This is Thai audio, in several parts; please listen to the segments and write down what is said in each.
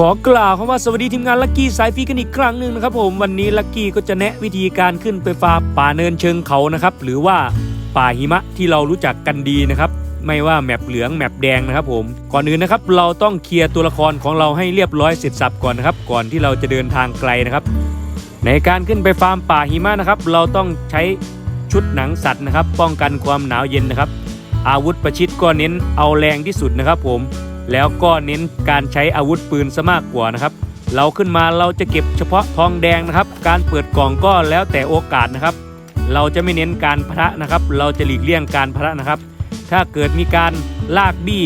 ขอกล่าวคำว่าสวัสดีทีมงานลักกี้สายฟีกันอีกครั้งหนึ่งนะครับผมวันนี้ลักกี้ก็จะแนะวิธีการขึ้นไปฟาร์มป่าเนินเชิงเขานะครับหรือว่าป่าหิมะที่เรารู้จักกันดีนะครับไม่ว่าแมปเหลืองแมปแดงนะครับผมก่อนอื่นนะครับเราต้องเคลียร์ตัวละครของเราให้เรียบร้อยเสร็จสับก่อนนะครับก่อนที่เราจะเดินทางไกลนะครับ ในการขึ้นไปฟาร์มป่าหิมะนะครับ เราต้องใช้ชุดหนังสัตว์นะครับ ป้องกันความหนาวเย็นนะครับ อาวุธประชิดก็เน้นเอาแรงที่สุดนะครับผม แล้วก็เน้นการใช้อาวุธปืนซะมากกว่านะครับ เราขึ้นมาเราจะเก็บเฉพาะทองแดงนะครับ การเปิดกล่องก็แล้วแต่โอกาสนะครับ เราจะไม่เน้นการพระนะครับ เราจะหลีกเลี่ยงการพระนะครับ ถ้าเกิดมีการลากบี้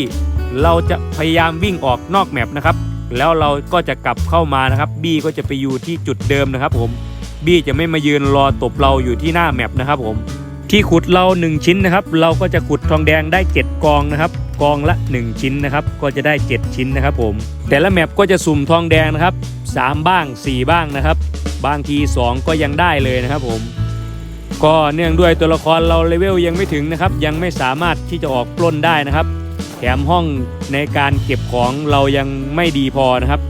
เราจะพยายามวิ่งออกนอกแมปนะครับ แล้วเราก็จะกลับเข้ามานะครับ บี้ก็จะไปอยู่ที่จุดเดิมนะครับ ผม บี้จะไม่มายืนรอตบเราอยู่ที่หน้าแมปนะครับผม ที่ขุดเรา 1 ชิ้นนะครับ เราก็จะขุดทองแดงได้ 7 กองนะครับกองละ 1 ชิ้นนะครับ ก็จะได้ 7 ชิ้นนะครับผม แต่ละแมปก็จะสุ่มทองแดงนะครับ 3 บ้าง 4 บ้างนะครับ บางที 2 ก็ยังได้เลยนะครับผม ก็เนื่องด้วยตัวละครเราเลเวลยังไม่ถึงนะครับ ยังไม่สามารถที่จะออกปล้นได้นะครับ แถมห้องในการเก็บของเรายังไม่ดีพอนะครับ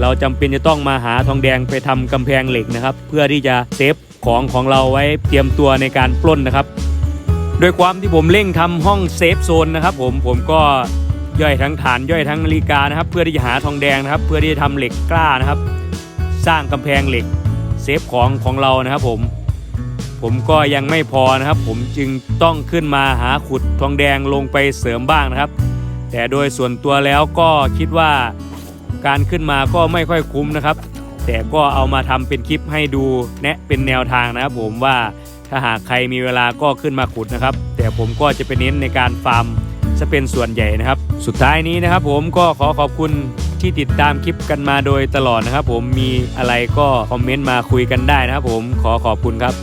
เราจำเป็นจะต้องมาหาทองแดงไปทำกำแพงเหล็กนะครับ เพื่อที่จะเซฟ ของของเราไว้เตรียมตัวในการปล้นนะครับ โดยความที่ผมเร่งทำห้องเซฟโซนนะครับผมผมก็ย่อยทั้งฐานย่อยทั้งนาฬิกานะครับ เพื่อที่จะหาทองแดงนะครับ เพื่อที่จะทำเหล็กกล้านะครับ สร้างกำแพงเหล็กเซฟของของเรานะครับผม ผมก็ยังไม่พอนะครับ ผมจึงต้องขึ้นมาหาขุดทองแดงลงไปเสริมบ้างนะครับ แต่โดยส่วนตัวแล้วก็คิดว่าการขึ้นมาก็ไม่ค่อยคุ้มนะครับ แต่ก็เอามาทำเป็นคลิปให้ดูแนะเป็นแนวทางนะครับผมว่าถ้าหากใครมีเวลาก็ขึ้นมาขุดนะครับ แต่ผมก็จะไปเน้นในการฟาร์มจะเป็นส่วนใหญ่นะครับ สุดท้ายนี้นะครับผมก็ขอขอบคุณที่ติดตามคลิปกันมาโดยตลอดนะครับผมมีอะไรก็คอมเมนต์มาคุยกันได้นะครับผมขอขอบคุณครับ